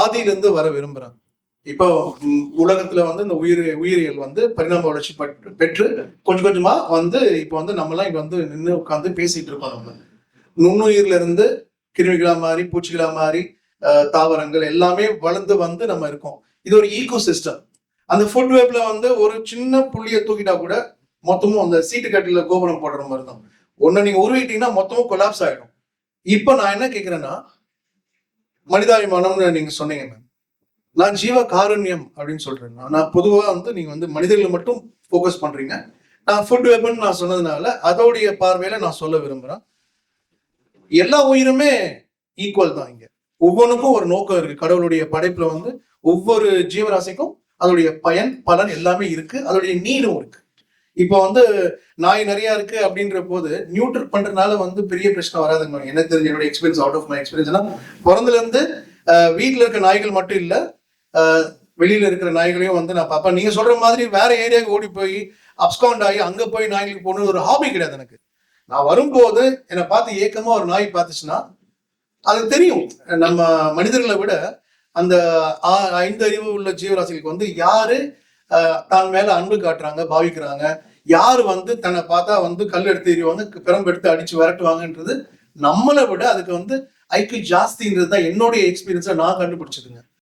ஆதியிலிருந்து வர விரும்புறாங்க. இப்போ உலகத்துல வந்து இந்த உயிர் உயிரியல் வந்து பரிணாம வளர்ச்சி பெற்று கொஞ்சம் கொஞ்சமா வந்து இப்போ வந்து நம்மலாம் இங்க வந்து நின்று உட்காந்து பேசிட்டு இருக்கோம் நம்ம. நுண்ணுயிர்ல இருந்து கிருமிகளா மாறி பூச்சிகளா மாறி தாவரங்கள் எல்லாமே வளர்ந்து வந்து நம்ம இருக்கோம். இது ஒரு ஈகோ சிஸ்டம் அந்த ஃபுட் வேப்ல வந்து ஒரு சின்ன புள்ளியை தூக்கிட்டா கூட மொத்தமும் அந்த சீட்டு கட்டில கோபுரம் போடுற மாதிரி தான். ஒன்னு நீங்க உருவிட்டீங்கன்னா மொத்தமும் கொலாப்ஸ் ஆயிடும். இப்போ நான் என்ன கேக்குறேன்னா மனிதாபிமானம்னு நீங்க சொன்னீங்க நான் ஜீவ காருண்யம் அப்படின்னு சொல்றேன் நான். பொதுவாக வந்து நீங்க வந்து மனிதர்களை மட்டும் ஃபோக்கஸ் பண்றீங்க. நான் ஃபுட் வெப்பன் நான் சொன்னதுனால அதோடைய பார்வையில நான் சொல்ல விரும்புறேன். எல்லா உயிருமே ஈக்குவல் தான் இங்க. ஒவ்வொன்றுக்கும் ஒரு நோக்கம் இருக்கு. கடவுளுடைய படைப்புல வந்து ஒவ்வொரு ஜீவராசிக்கும் அதோடைய பயன் பலன் எல்லாமே இருக்கு. அதோடைய நீடும் இருக்கு. இப்போ வந்து நாய் நிறைய இருக்கு அப்படின்ற போது நியூட்ரல் பண்றதுனால வந்து பெரிய பிரச்சனை வராதுங்க. எனக்கு தெரிஞ்ச என்னோட எக்ஸ்பீரியன்ஸ் அவுட் ஆஃப் மை எக்ஸ்பீரியன்ஸ்னா பிறந்துல இருந்து வீட்டில் இருக்க நாய்கள் மட்டும் இல்லை வெளியில இருக்கிற நாய்களையும் வந்து நான் பார்ப்பேன். நீங்க சொல்ற மாதிரி வேற ஏரியாவுக்கு ஓடி போய் அப்ஸ்காண்ட் ஆகி அங்க போய் நாய்களுக்கு போகணும் ஒரு ஹாபி கிடையாது எனக்கு. நான் வரும்போது என்னை பார்த்து ஏக்கமா ஒரு நாய் பார்த்துச்சுன்னா அது தெரியும். நம்ம மனிதர்களை விட அந்த ஆ- ஐந்து அறிவு உள்ள ஜீவராசிகளுக்கு வந்து யாரு தான் மேல அன்பு காட்டுறாங்க பாவிக்கிறாங்க. யார் வந்து தன்னை பார்த்தா வந்து கல் எடுத்து எறிவாங்க பிறம்பு எடுத்து அடிச்சு விரட்டுவாங்கன்றது நம்மளை விட அதுக்கு வந்து ஐக்கியம் ஜாஸ்தின்றது தான் என்னுடைய எக்ஸ்பீரியன்ஸை நான் கண்டுபிடிச்சதுங்க.